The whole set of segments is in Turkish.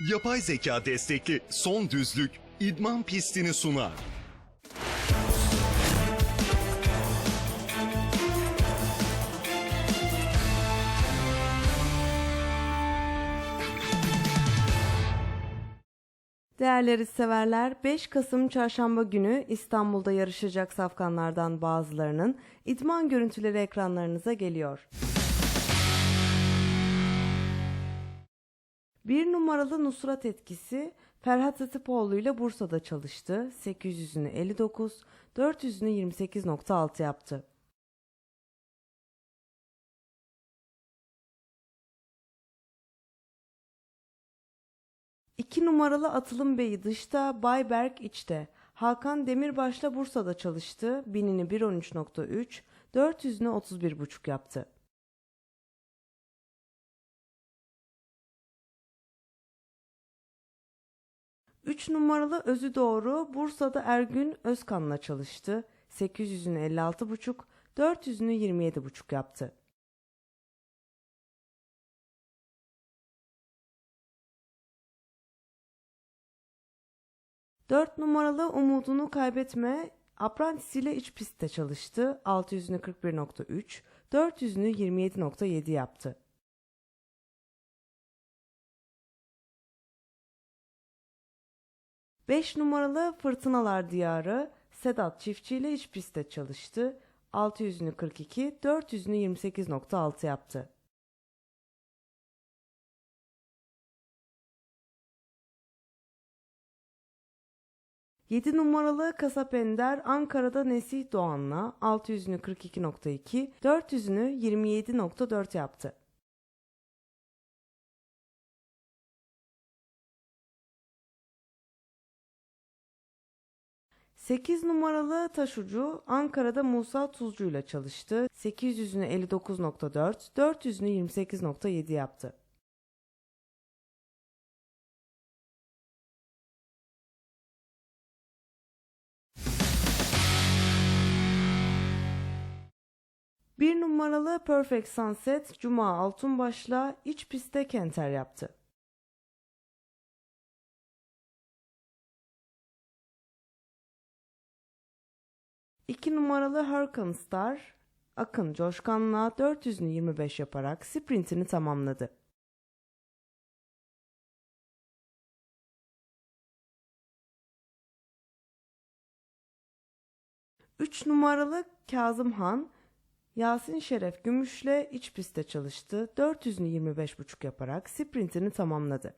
Yapay zeka destekli son düzlük idman pistini sunar. Değerleri severler, 5 Kasım Çarşamba günü İstanbul'da yarışacak safkanlardan bazılarının idman görüntüleri ekranlarınıza geliyor. Bir numaralı Nusrat etkisi Ferhat Atipoğlu ile Bursa'da çalıştı. 800'ünü 59, 400'ünü 28.6 yaptı. İki numaralı Atılım Bey'i dışta, Bayberk içte. Hakan Demirbaş'la Bursa'da çalıştı. Binini 1.13.3, 400'ünü 31.5 yaptı. Üç numaralı Özü Doğru Bursa'da Ergün Özkan'la çalıştı. 800'ünü 56.5, 400'ünü 27.5 yaptı. Dört numaralı Umudunu Kaybetme Apprentice ile iç pistte çalıştı. 600'ünü 41.3, 400'ünü 27.7 yaptı. Beş numaralı Fırtınalar Diyarı Sedat Çiftçi ile iç pistte çalıştı. 600'ünü 42, 400'ünü 28.6 yaptı. Yedi numaralı Kasap Ender Ankara'da Nesih Doğan'la 600'ünü 42.2, 400'ünü 27.4 yaptı. 8 numaralı taşucu Ankara'da Musa Tuzcu ile çalıştı. 800'ünü 59.4, 400'ünü 28.7 yaptı. Bir numaralı Perfect Sunset Cuma Altunbaş'la iç pistte Kenter yaptı. İki numaralı Hurricane Star Akın Coşkan'la 400'ünü 25 yaparak sprintini tamamladı. Üç numaralı Kazım Han Yasin Şeref Gümüş'le iç pistte çalıştı. 400'ünü 25.5 yaparak sprintini tamamladı.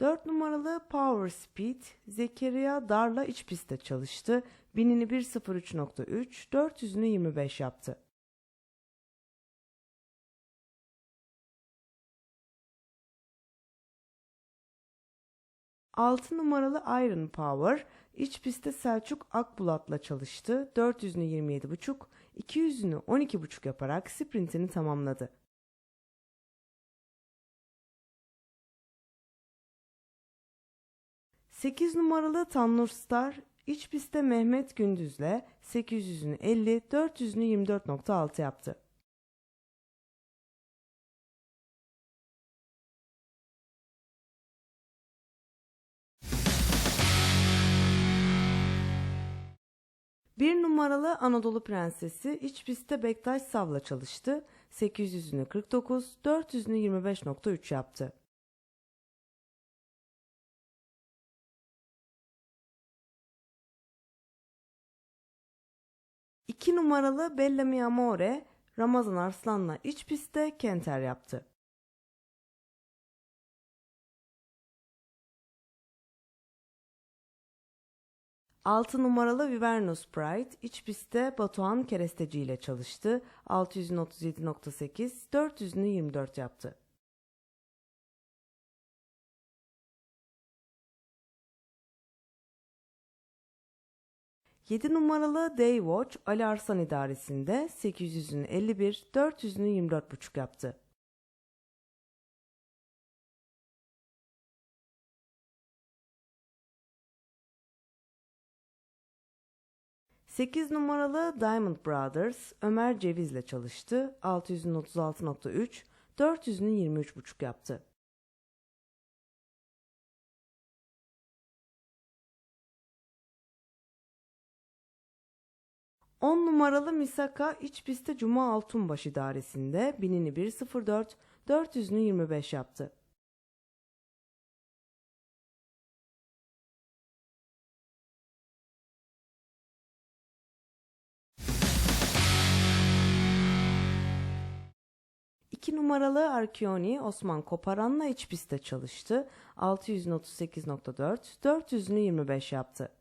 Dört numaralı Power Speed Zekeriya Dar'la iç pistte çalıştı. Binini 1.03.3, 400'ünü 25 yaptı. Altı numaralı Iron Power iç pistte Selçuk Akbulat'la çalıştı. 400'ünü 27.5, 200'ünü 12.5 yaparak sprintini tamamladı. 8 numaralı Tannur Star iç pistte Mehmet Gündüz'le 800'ünü 50, 400'ünü 24.6 yaptı. Bir numaralı Anadolu Prensesi iç pistte Bektaş Sav'la çalıştı. 800'ünü 49, 400'ünü 25.3 yaptı. İki numaralı Bellamy Amore Ramazan Arslan'la iç pistte Kenter yaptı. Altı numaralı Vivernus Pride iç pistte Batuhan Keresteci ile çalıştı. 637.8, 400'ünü 24 yaptı. 7 numaralı Daywatch Ali Arslan idaresinde 800'ünü 51, 400'ünü 24.5 yaptı. 8 numaralı Diamond Brothers Ömer Ceviz'le çalıştı. 636.3, 400'ünü 23.5 yaptı. On numaralı Misaka iç pistte Cuma Altunbaş idaresinde binini 1.04, 400'ünü 25 yaptı. İki numaralı Arkeoni Osman Koparan'la iç pistte çalıştı. 638.4, 400'ünü 25 yaptı.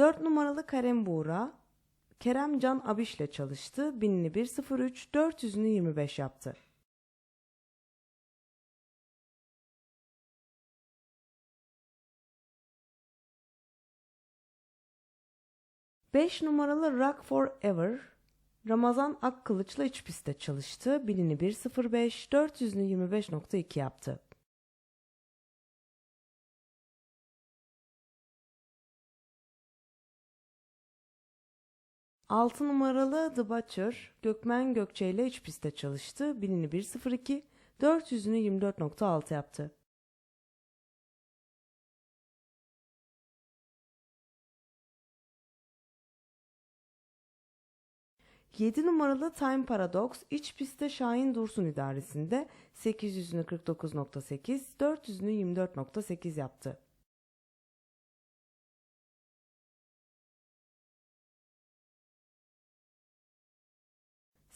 Dört numaralı Kerem Buğra, Kerem Can Abiş'le çalıştı. Binini 1.03, 400'ünü 25 yaptı. 5 numaralı Rock Forever Ramazan Akkılıç'la iç pistte çalıştı. Binini 1.05, 400'ünü 25.2 yaptı. Altı numaralı The Butcher Gökmen Gökçe ile iç pistte çalıştı. Binini 1.02, 400'ünü 24.6 yaptı. 7 numaralı Time Paradox iç pistte Şahin Dursun idaresinde 800'ünü 49.8, 400'ünü 24.8 yaptı.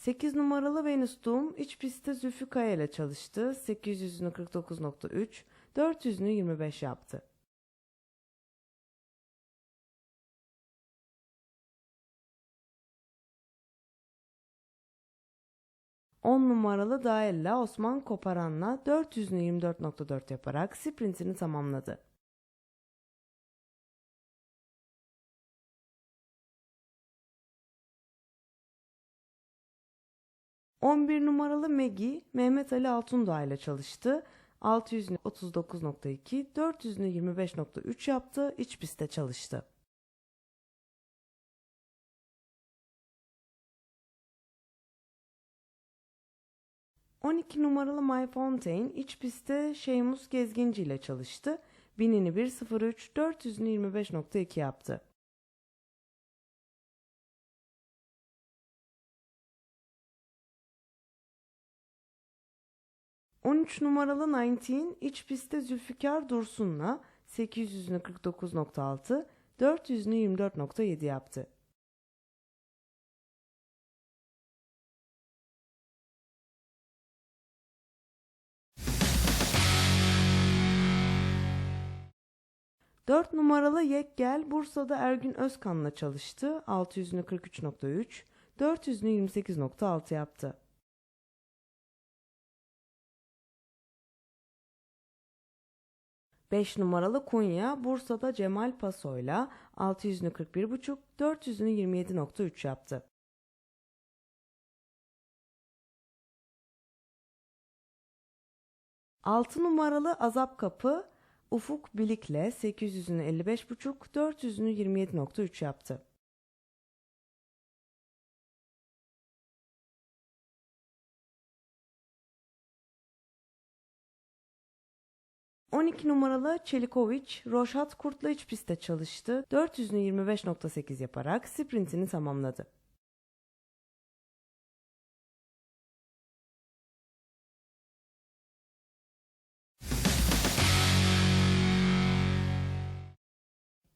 Sekiz numaralı Venus Doom iç pistte Zülfü Kaya ile çalıştı. 800'ünü 49.3, 400'ünü 25 yaptı. 10 numaralı Daella Osman Koparan'la 400'ünü 24.4 yaparak sprintini tamamladı. ...11 numaralı Megi Mehmet Ali Altundağ ile çalıştı. 600'ünü 39.2, 400'ünü 25.3 yaptı, iç pistte çalıştı. 12 numaralı My Fontaine iç pistte Şeymus Gezginci ile çalıştı. Binini 1.03, 400'ünü 25.2 yaptı. ...13 numaralı 19 iç pistte Zülfikar Dursun'la 800'ünü 49.6, 400'ünü 24.7 yaptı. 4 numaralı Yeggel Bursa'da Ergün Özkan'la çalıştı. 600'ünü 43.3, 400'ünü 28.6 yaptı. Beş numaralı Kunya Bursa'da Cemal Paso'yla 600'ünü 41.5, 400'ünü 27.3 yaptı. Altı numaralı Azap Kapı Ufuk Bilik'le 800'ünü 55.5, 400'ünü 27.3 yaptı. On iki numaralı Çelikoviç, Roşat Kurt'la iç pistte çalıştı. 400'ünü 25.8 yaparak sprintini tamamladı.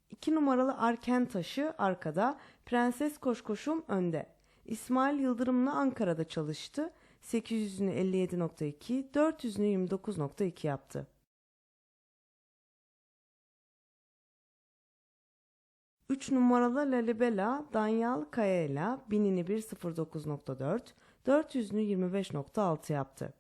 2 numaralı Arken taşı arkada, Prenses Koşkoşum önde. İsmail Yıldırım'la Ankara'da çalıştı. 800'ünü 57.2, 400'ünü 29.2 yaptı. Üç numaralı Lalibela Danyal Kaya ile binini 1.09.4, 400'ünü 25.6 yaptı.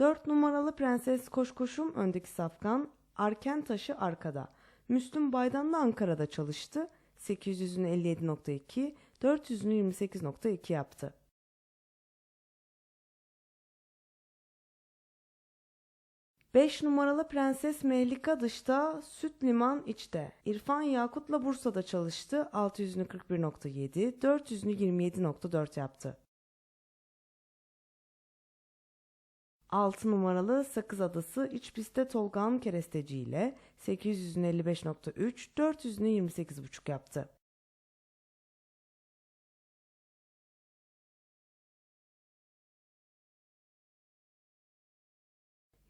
4 numaralı Prenses Koşkoşum öndeki safkan, Arken taşı arkada. Müslüm Baydan'la Ankara'da çalıştı. 800'ünü 57.2, 400'ünü 28.2 yaptı. Beş numaralı Prenses Mehlika dışta, Süt Liman içte. İrfan Yakut'la Bursa'da çalıştı. 600'ünü 41.7, 400'ünü 27.4 yaptı. 6 numaralı Sakız Adası iç pistte Tolga'nın keresteci ile 800'ünü 55.3, 400'ünü 28.5 yaptı.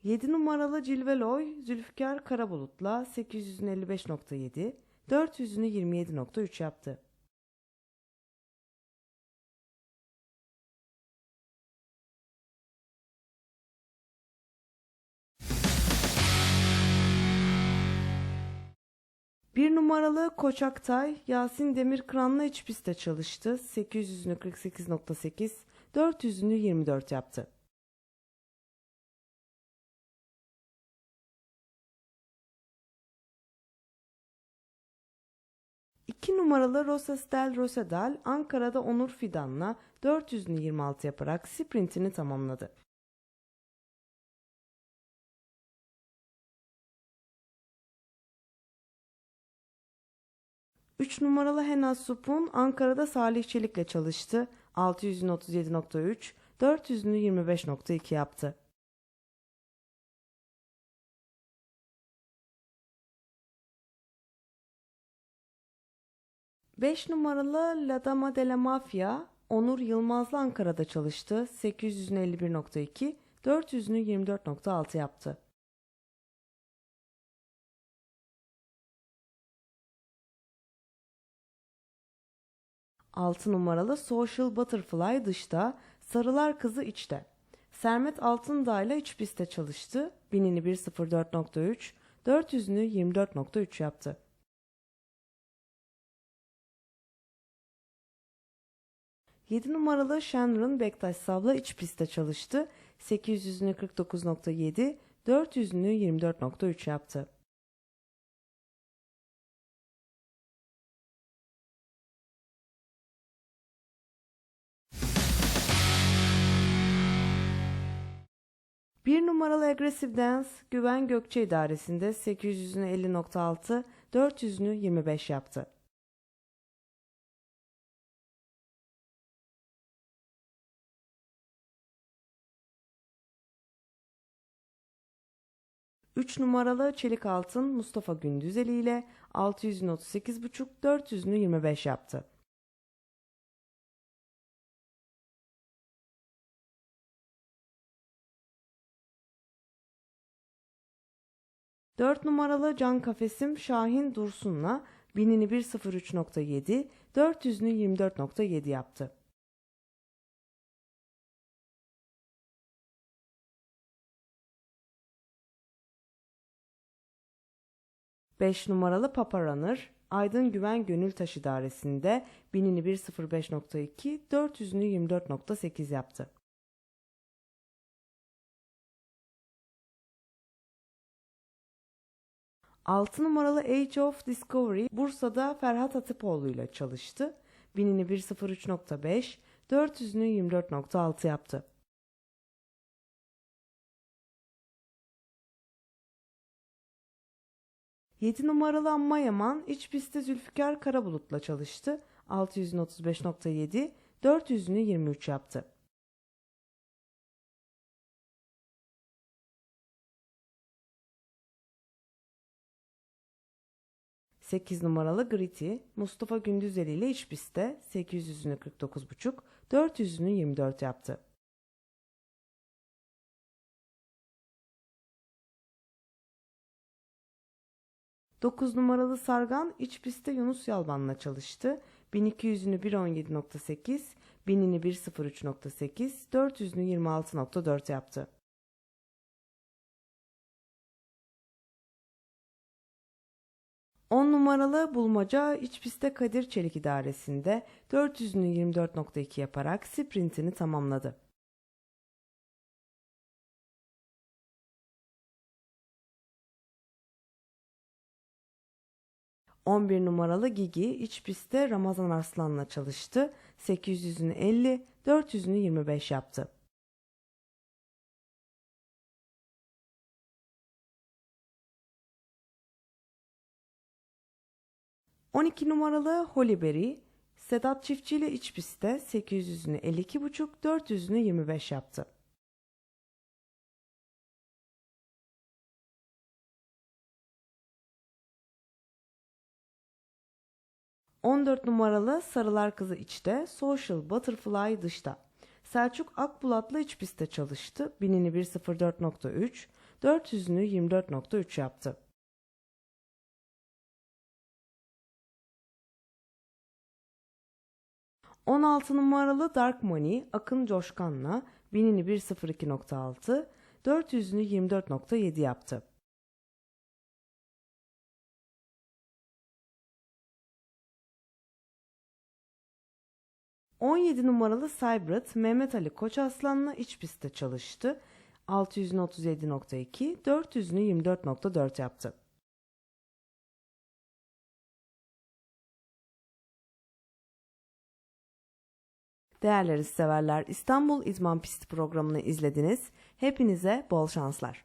Yedi numaralı Cilveloy Zülfikar Karabulut'la 800'ünü 55.7, 400'ünü 27.3 yaptı. Bir numaralı Koçaktay Yasin Demirkıran'la iç pistte çalıştı. 800'ünü 48.8, 400'ünü 24 yaptı. İki numaralı Rosastel Rosedal Ankara'da Onur Fidan'la 400'ünü 26 yaparak sprintini tamamladı. 3 numaralı Henaz Supun Ankara'da Salih Çelik'le çalıştı. 600'ünü 37.3, 400'ünü 25.2 yaptı. Beş numaralı La Dama de la Mafia Onur Yılmaz'la Ankara'da çalıştı. 800'ünü 51.2, 400'ünü 24.6 yaptı. 6 numaralı Social Butterfly dışta, Sarılar Kızı içte. Sermet Altındağ ile iç pistte çalıştı. Binini 1.04.3, 400'ünü 24.3 yaptı. Yedi numaralı Shenron Bektaş Sabla iç pistte çalıştı. 800'ünü 49.7, 400'ünü 24.3 yaptı. 1 numaralı Aggressive Dance Güven Gökçe idaresinde 800'ünü 50.6, 400'ünü 25 yaptı. Üç numaralı Çelik Altın Mustafa Gündüzeli ile 600'ünü 38.5, 400'ünü 25 yaptı. 4 numaralı can kafesim Şahin Dursun'la binini 1.03.7, 400'ünü 24.7 yaptı. Beş numaralı Papa Runner, Aydın Güven Gönül Taş İdaresi'nde binini 1.05.2, 400'ünü 24.8 yaptı. 6 numaralı Age of Discovery Bursa'da Ferhat Atipoğlu ile çalıştı. Binini 1.03.5, 400'ünü 24.6 yaptı. Yedi numaralı Amma Yaman iç pistte Zülfikar Karabulut'la çalıştı. 600'ünü 35.7, 400'ünü 23 yaptı. 8 numaralı Gritty, Mustafa Gündüzeli ile iç pistte 800'ünü 49.5, 400'ünü 24 yaptı. Dokuz numaralı Sargan iç pistte Yunus Yalvan'la çalıştı. 1200'ünü 1.17.8, 1000'ini 1.03.8, 400'ünü 26.4 yaptı. 10 numaralı bulmaca iç pistte Kadir Çelik idaresinde 400'ünü 24.2 yaparak sprintini tamamladı. 11 numaralı Gigi iç pistte Ramazan Arslan'la çalıştı. 800'ünü 50, 400'ünü 25 yaptı. ...12 numaralı Hollyberry... ...Sedat Çiftçi ile iç pistte... ...800'ünü 52,5... ...400'ünü 25 yaptı. 14 numaralı Sarılar Kızı içte, Social Butterfly dışta. Selçuk Akbulat'la iç pistte çalıştı. Binini 1.04.3, 400'ünü 24.3 yaptı. ...16 numaralı Dark Money Akın Coşkan'la binini 1.02.6, 400'ünü 24.7 yaptı. 17 numaralı Cybrid Mehmet Ali Koç Aslan'la iç pistte çalıştı. 600'ünü 37.2, 400'ünü 24.4 yaptı. Değerleri severler İstanbul İdman Pisti programını izlediniz. Hepinize bol şanslar.